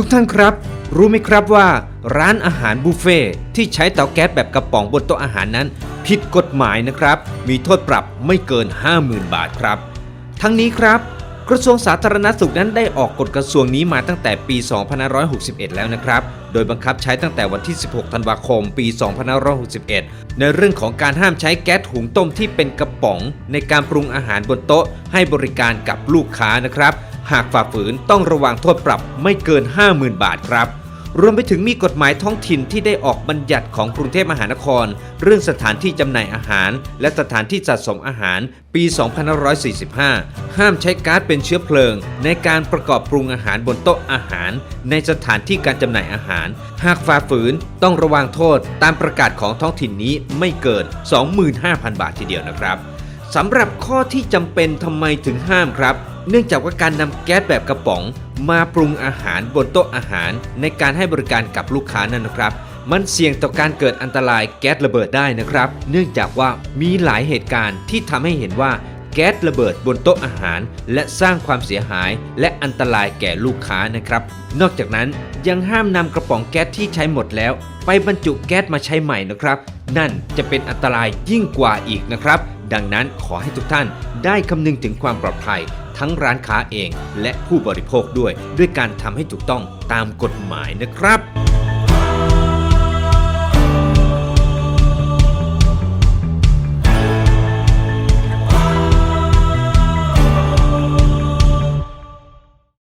ทุกท่านครับ รู้ไหมครับว่า ร้านอาหารบุฟเฟ่ที่ใช้เตาแก๊สแบบกระป๋องบนโต๊ะอาหารนั้น ผิดกฎหมายนะครับ มีโทษปรับไม่เกิน 50,000 บาทครับ ทั้งนี้ครับกระทรวงสาธารณสุขนั้นได้ออกกฎกระทรวงนี้มาตั้งแต่ปี 2561 แล้วนะครับ โดยบังคับใช้ตั้งแต่วันที่ 16 ธันวาคม ปี 2561 ในเรื่องของการห้ามใช้แก๊สหุงต้มที่เป็นกระป๋อง ในการปรุงอาหารบนโต๊ะให้บริการกับลูกค้านะครับ หากฝ่าฝืนต้องระวังโทษปรับไม่เกิน 50,000 บาทครับ รวมไปถึงมีกฎหมายท้องถิ่นที่ได้ออกบัญญัติของกรุงเทพมหานคร เรื่องสถานที่จำหน่ายอาหาร และสถานที่สะสมอาหารปี 2545 ห้ามใช้ก๊าซเป็นเชื้อเพลิง ในการประกอบปรุงอาหารบนโต๊ะอาหาร ในสถานที่การจำหน่ายอาหาร หากฝ่าฝืนต้องระวังโทษตามประกาศของท้องถิ่นนี้ไม่เกิน 25,000 บาททีเดียวนะครับสำหรับข้อที่จำเป็นทำไมถึงห้ามครับ เนื่องจากว่าการนำแก๊สแบบกระป๋อง มาปรุงอาหารบนโต๊ะอาหาร ในการให้บริการกับลูกค้านั่นนะครับ มันเสี่ยงต่อการเกิดอันตรายแก๊สระเบิดได้นะครับ เนื่องจากว่ามีหลายเหตุการณ์ที่ทำให้เห็นว่าแก๊สระเบิดบนโต๊ะอาหาร และสร้างความเสียหายและอันตรายแก่ลูกค้านะครับ นอกจากนั้นยังห้ามนำกระป๋องแก๊สที่ใช้หมดแล้ว ไปบรรจุแก๊สมาใช้ใหม่นะครับ นั่นจะเป็นอันตรายยิ่งกว่าอีกนะครับ ดังนั้นขอให้ทุกท่านได้คำนึงถึงความปลอดภัย ทั้งร้านค้าเองและผู้บริโภคด้วย ด้วยการทำให้ถูกต้องตามกฎหมายนะครับ